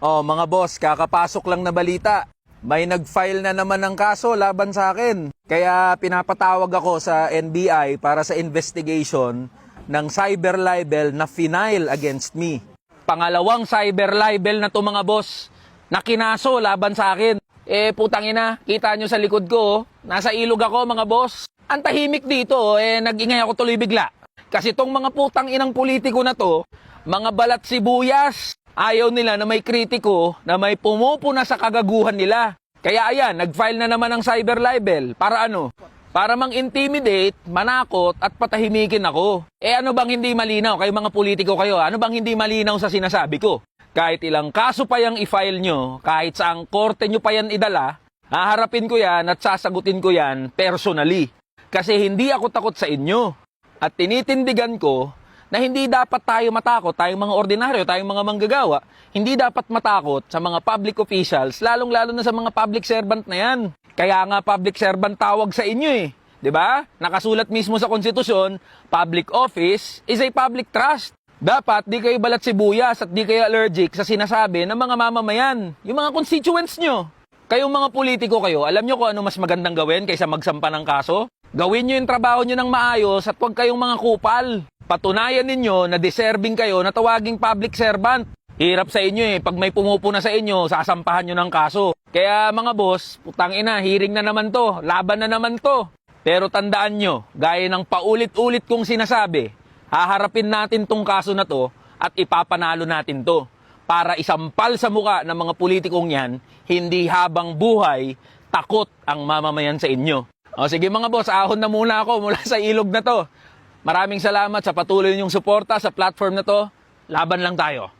Oh, mga boss, kakapasok lang na balita. May nag-file na naman ng kaso laban sa akin. Kaya pinapatawag ako sa NBI para sa investigation ng cyber libel na final against me. Pangalawang cyber libel na to mga boss na kinaso laban sa akin. Eh putang ina, kita nyo sa likod ko, oh. nasa ilog ako mga boss. Ang tahimik dito, oh, eh nag-ingay ako tuloy bigla. Kasi tong mga putang inang politiko na to, mga balat sibuyas, ayaw nila na may kritiko na may pumupuna sa kagaguhan nila. Kaya ayan, nag-file na naman ng cyber libel. Para ano? Para mang-intimidate, manakot at patahimikin ako. Eh ano bang hindi malinaw? Kayo mga politiko kayo, ano bang hindi malinaw sa sinasabi ko? Kahit ilang kaso pa yung i-file nyo, kahit saang korte nyo pa yan idala, haharapin ko yan at sasagutin ko yan personally. Kasi hindi ako takot sa inyo. At tinitindigan ko na hindi dapat tayo matakot, tayong mga ordinaryo, tayong mga manggagawa, hindi dapat matakot sa mga public officials, lalong-lalo na sa mga public servant na yan. Kaya nga public servant tawag sa inyo eh. 'Di ba? Nakasulat mismo sa konstitusyon, public office is a public trust. Dapat di kayo balat sibuyas at di kayo allergic sa sinasabi ng mga mamamayan, yung mga constituents nyo. Kayong mga politiko kayo, alam nyo kung ano mas magandang gawin kaysa magsampa ng kaso? Gawin nyo yung trabaho nyo ng maayos at huwag kayong mga kupal. Patunayan ninyo na deserving kayo na tawaging public servant. Hirap sa inyo eh, pag may pumupuna sa inyo, sasampahan nyo ng kaso. Kaya mga boss, putang ina, hearing na naman to, laban na naman to. Pero tandaan nyo, gaya ng paulit-ulit kong sinasabi, haharapin natin tong kaso na to at ipapanalo natin to para isampal sa muka ng mga politikong yan, hindi habang buhay, takot ang mamamayan sa inyo. O sige mga boss, ahon na muna ako mula sa ilog na to. Maraming salamat sa patuloy niyong suporta sa platform na to. Laban lang tayo.